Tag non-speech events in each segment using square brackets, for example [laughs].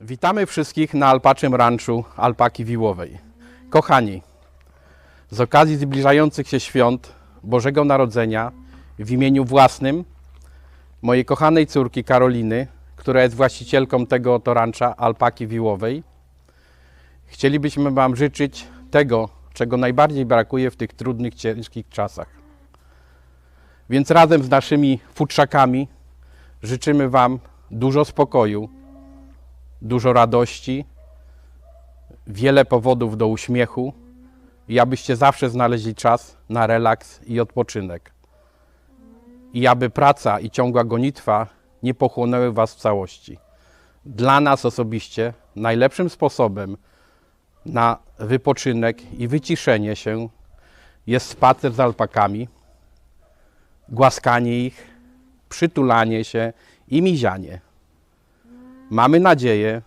Witamy wszystkich na alpaczym ranczu Alpaki Wiłowej. Kochani, z okazji zbliżających się świąt Bożego Narodzenia w imieniu własnym mojej kochanej córki Karoliny, która jest właścicielką tego oto rancza Alpaki Wiłowej, chcielibyśmy Wam życzyć tego, czego najbardziej brakuje w tych trudnych, ciężkich czasach. Więc razem z naszymi futrzakami życzymy Wam dużo spokoju, dużo radości, wiele powodów do uśmiechu i abyście zawsze znaleźli czas na relaks i odpoczynek. I aby praca i ciągła gonitwa nie pochłonęły Was w całości. Dla nas osobiście najlepszym sposobem na wypoczynek i wyciszenie się jest spacer z alpakami, głaskanie ich, przytulanie się i mizianie. Mamy nadzieję,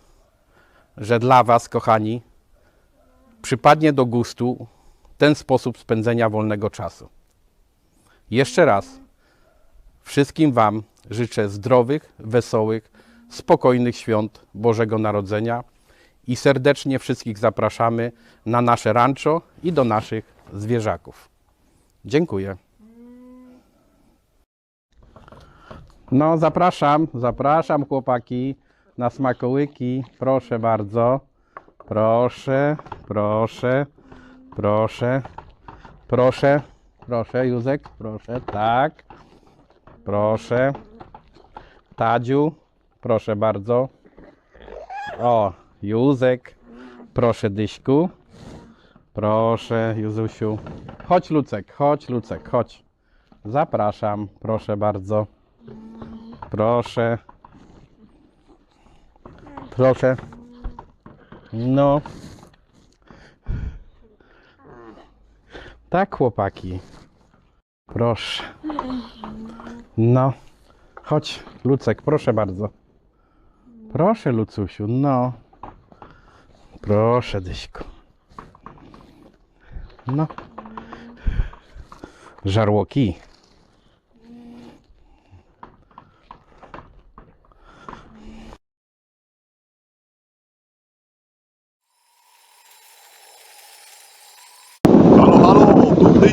że dla Was, kochani, przypadnie do gustu ten sposób spędzenia wolnego czasu. Jeszcze raz wszystkim Wam życzę zdrowych, wesołych, spokojnych świąt Bożego Narodzenia i serdecznie wszystkich zapraszamy na nasze rancho i do naszych zwierzaków. Dziękuję. No, zapraszam, zapraszam chłopaki na smakołyki. Proszę bardzo. Proszę, proszę, proszę, proszę, proszę, Józek, proszę, tak. Proszę. Tadziu, proszę bardzo. O, Józek, proszę Dyśku. Proszę, Józusiu. Chodź Lucek, chodź Lucek, chodź. Zapraszam, proszę bardzo. Proszę. Proszę. No. Tak, chłopaki. Proszę. No. Chodź, Lucek, proszę bardzo. Proszę, Lucusiu, no. Proszę, Dyśku. No. Żarłoki.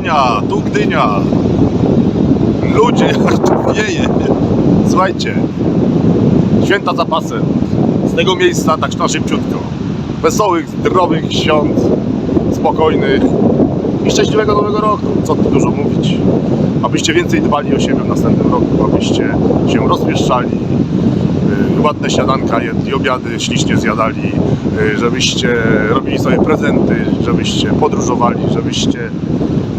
Gdynia, tu Gdynia. Ludzie, [laughs] jak tu wieje. Słuchajcie, święta za pasem. Z tego miejsca tak na szybciutko. Wesołych, zdrowych świąt, spokojnych i szczęśliwego nowego roku. Co tu dużo mówić. Abyście więcej dbali o siebie w następnym roku, abyście się rozpieszczali, y, ładne śniadanka jedli, obiady ślicznie zjadali, y, żebyście robili sobie prezenty, żebyście podróżowali, żebyście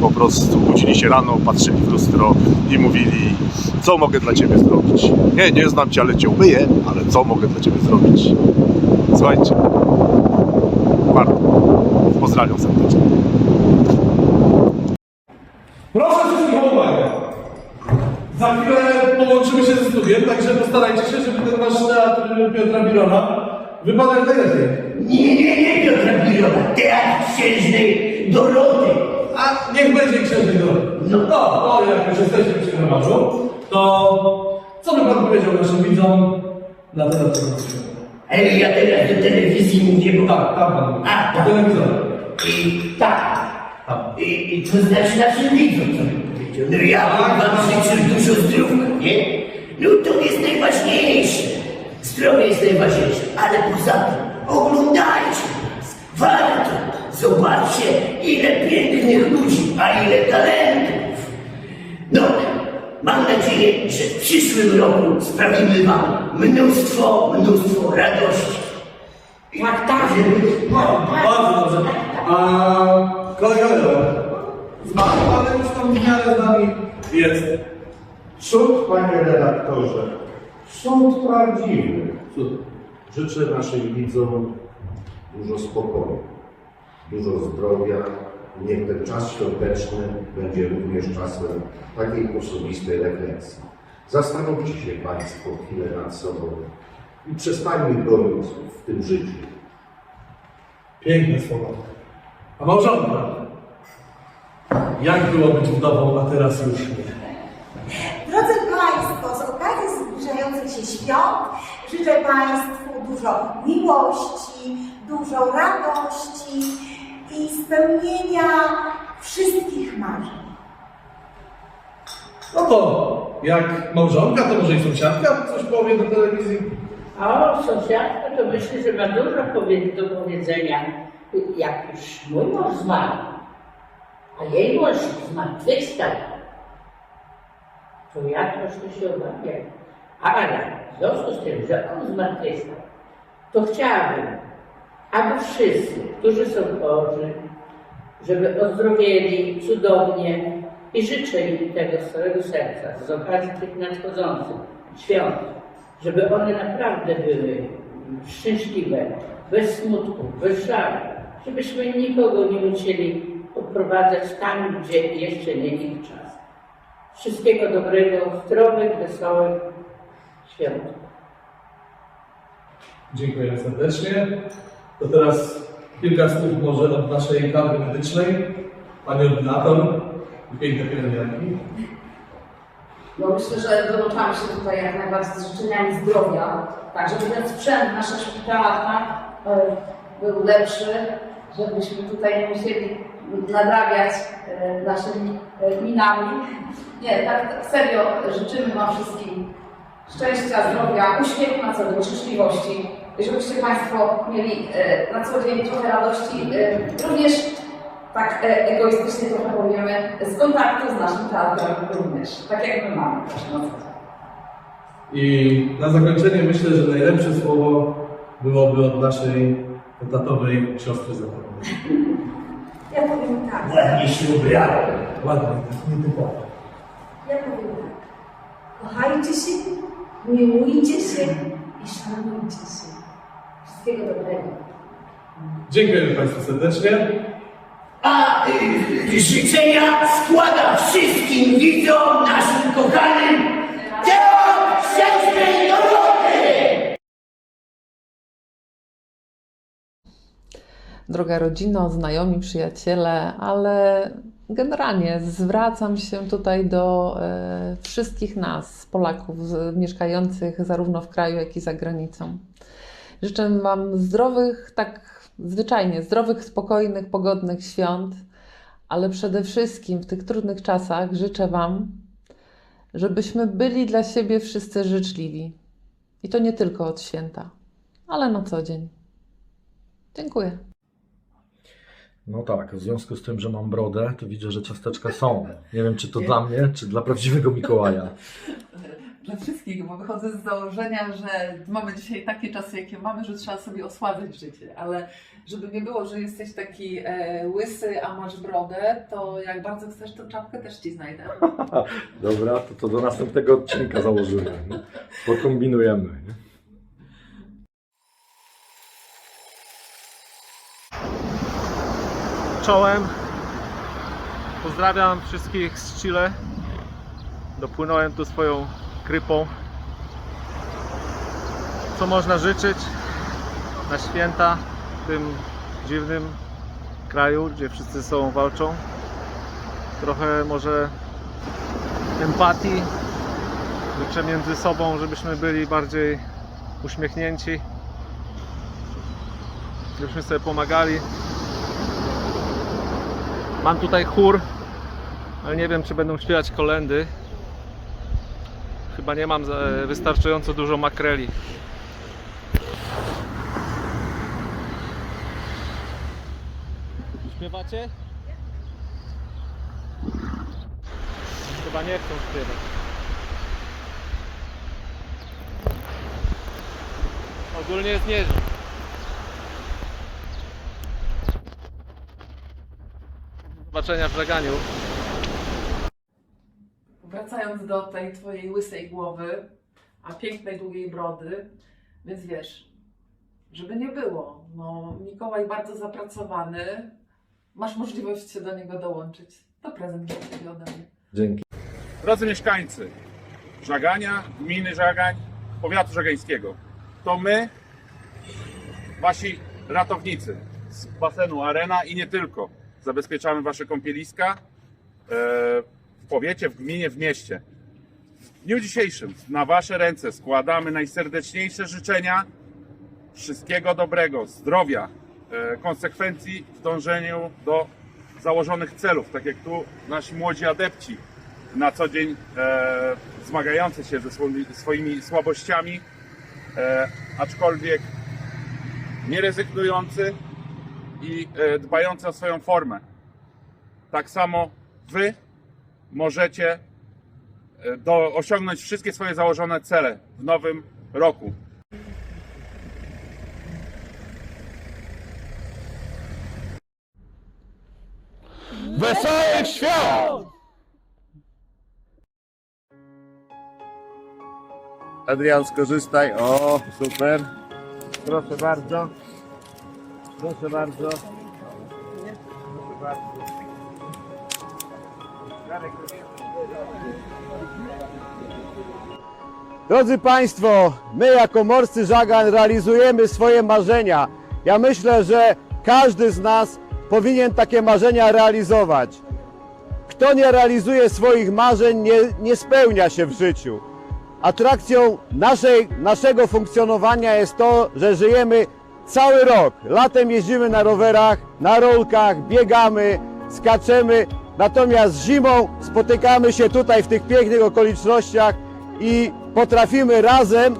po prostu budzili się rano, patrzyli w lustro i mówili, co mogę dla Ciebie zrobić. Nie, nie znam Cię, ale Cię umyję, ale co mogę dla Ciebie zrobić. Słuchajcie, bardzo pozdrawiam serdecznie. Proszę wszystkich o uwagę. Za chwilę połączymy się ze studiem, także postarajcie się, żeby ten wasz teatr Piotra Birona wypadał jak najlepiej. Nie, nie, nie, Piotra Birona, teatr księżnej Doroty. A niech będzie księżny drogi. No. No, jak już jesteśmy przy gromadzu, to co by pan powiedział naszym widzom na temat tego? Ale ja teraz do telewizji mówię, bo... Tak, tam pan. A, Do tak. telewizora. I tak. Tam. I, I to znaczy naszym widzom, co bym powiedział. No ja Tak, bym wam tak. życzył dużo zdrówka, nie? No to jest najważniejsze. Zdrowie jest najważniejsze, ale poza tym oglądajcie nas. Warto. Zobaczcie, ile pięknych ludzi, a ile talentów. No, mam nadzieję, że w przyszłym roku sprawimy Wam mnóstwo, mnóstwo radości. Tak, tak, żeby... No, Bardzo dobrze. A kolega Leo, zmarł, ale już tam w miarę z nami jest. Cud, panie redaktorze, cud prawdziwy. Cud. Życzę naszym widzom dużo spokoju, dużo zdrowia. Niech ten czas świąteczny będzie również czasem takiej osobistej refleksji. Zastanówcie się Państwo chwilę nad sobą i przestańmy gonić w tym życiu. Piękne słowa. A małżonka? Jak było być wdową, a teraz już nie? Drodzy Państwo, z okazji zbliżających się świąt życzę Państwu dużo dużo miłości, dużo radości i spełnienia wszystkich marzeń. No to jak małżonka, to może i sąsiadka coś powie do telewizji? A o sąsiadka to myślę, że ma dużo powie- do powiedzenia. Jak już mój mąż zmarł, a jej mąż zmartwychwstał, to ja troszkę się obawiam. Ale w związku z tym, że on zmartwychwstał, to chciałabym, aby wszyscy, którzy są chorzy, żeby ozdrowieli cudownie i życzę im tego z całego serca z okazji tych nadchodzących świąt, żeby one naprawdę były szczęśliwe, bez smutku, bez żalu, żebyśmy nikogo nie musieli odprowadzać tam, gdzie jeszcze nie ich czas. Wszystkiego dobrego, zdrowych, wesołych świąt. Dziękuję serdecznie. To teraz kilka słów może od naszej kadry medycznej. Pani ordynator piękne pielęgniarki. No myślę, że dołączamy się tutaj jak najbardziej z życzeniami zdrowia, tak żeby ten sprzęt w naszych szpitalach tak, e, był lepszy, żebyśmy tutaj nie musieli nadrabiać e, naszymi e, minami. Nie, tak, tak serio życzymy Wam wszystkim szczęścia, zdrowia, uśmiechu na co dzień, życzliwości, żebyście Państwo mieli e, na co dzień trochę radości, e, również tak e, egoistycznie trochę powiemy, z kontaktu z naszym teatrem również, tak jak my mamy też na co dzień. I na zakończenie myślę, że najlepsze słowo byłoby od naszej etatowej siostry zawodowej. [laughs] Ja powiem tak, Ładnie się ubrałem. Ładnie, tak nietypowo. ja powiem tak. Kochajcie się, miłujcie się i szanujcie się. Wszystkiego dobrego. Dziękujemy Państwu serdecznie. A y, życzenia składam wszystkim widzom, naszym kochanym Teatr Szczęsnej Doroty! droga rodzino, znajomi, przyjaciele, ale generalnie zwracam się tutaj do e, wszystkich nas, Polaków mieszkających zarówno w kraju, jak i za granicą. Życzę Wam zdrowych, tak zwyczajnie, zdrowych, spokojnych, pogodnych świąt, ale przede wszystkim w tych trudnych czasach życzę Wam, żebyśmy byli dla siebie wszyscy życzliwi. I to nie tylko od święta, ale na co dzień. Dziękuję. No tak, w związku z tym, że mam brodę, to widzę, że ciasteczka są. Nie wiem, czy to dla mnie, czy dla prawdziwego Mikołaja. [laughs] dla wszystkich, bo wychodzę z założenia, że mamy dzisiaj takie czasy, jakie mamy, że trzeba sobie osłabiać życie, ale żeby nie było, że jesteś taki e, łysy, a masz brodę, to jak bardzo chcesz, to czapkę też ci znajdę. [laughs] Dobra, to, to do następnego odcinka założymy. Pokombinujemy. nie? Czołem. Pozdrawiam wszystkich z Chile. Dopłynąłem tu swoją krypą. Co można życzyć na święta w tym dziwnym kraju, gdzie wszyscy ze sobą walczą? Trochę może empatii. Życzę między sobą, żebyśmy byli bardziej uśmiechnięci. Żebyśmy sobie pomagali. Mam tutaj chór, ale nie wiem, czy będą śpiewać kolendy. Chyba nie mam za- wystarczająco dużo makreli. Śpiewacie? Chyba nie chcą śpiewać. Ogólnie jest nieźle. Do zobaczenia w żeganiu. Wracając do tej twojej łysej głowy, a pięknej, długiej brody, więc wiesz, żeby nie było, no Mikołaj bardzo zapracowany, masz możliwość się do niego dołączyć. To prezent dla ciebie ode mnie. Dzięki. Drodzy mieszkańcy Żagania, gminy Żagań, powiatu żagańskiego, to my, wasi ratownicy z basenu Arena i nie tylko, zabezpieczamy wasze kąpieliska e, w powiecie, w gminie, w mieście. W dniu dzisiejszym na wasze ręce składamy najserdeczniejsze życzenia wszystkiego dobrego, zdrowia, e, konsekwencji w dążeniu do założonych celów, tak jak tu nasi młodzi adepci na co dzień e, zmagający się ze swoimi, swoimi słabościami, e, aczkolwiek nie rezygnujący i e, dbający o swoją formę. Tak samo Wy możecie e, do, osiągnąć wszystkie swoje założone cele w nowym roku. Wesołych świąt! Adrian, skorzystaj. O, super. Proszę bardzo. Proszę bardzo. Proszę bardzo. Drodzy Państwo, my jako Morscy Żagan realizujemy swoje marzenia. Ja myślę, że każdy z nas powinien takie marzenia realizować. Kto nie realizuje swoich marzeń, nie, nie spełnia się w życiu. Atrakcją naszej, naszego funkcjonowania jest to, że żyjemy cały rok. Latem jeździmy na rowerach, na rolkach, biegamy, skaczemy. Natomiast zimą spotykamy się tutaj w tych pięknych okolicznościach i potrafimy razem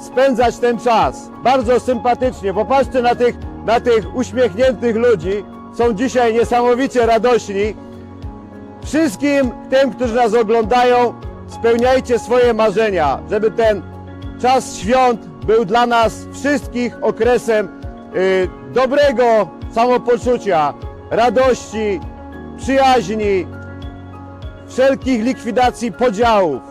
spędzać ten czas. Bardzo sympatycznie. Popatrzcie na tych, na tych uśmiechniętych ludzi. Są dzisiaj niesamowicie radośni. Wszystkim tym, którzy nas oglądają, spełniajcie swoje marzenia, żeby ten czas świąt był dla nas wszystkich okresem y, dobrego samopoczucia, radości, przyjaźni, wszelkich likwidacji podziałów.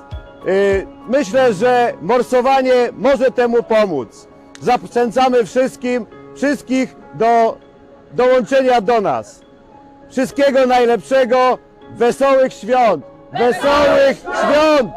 Y, Myślę, że morsowanie może temu pomóc. Zachęcamy wszystkim, wszystkich do dołączenia do nas. Wszystkiego najlepszego, wesołych świąt! Wesołych świąt!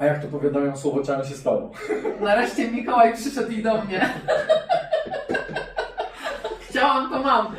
A jak to powiadają, słowociane się stało. [laughs] Nareszcie Mikołaj przyszedł i do mnie. [laughs] Chciałam, to mam.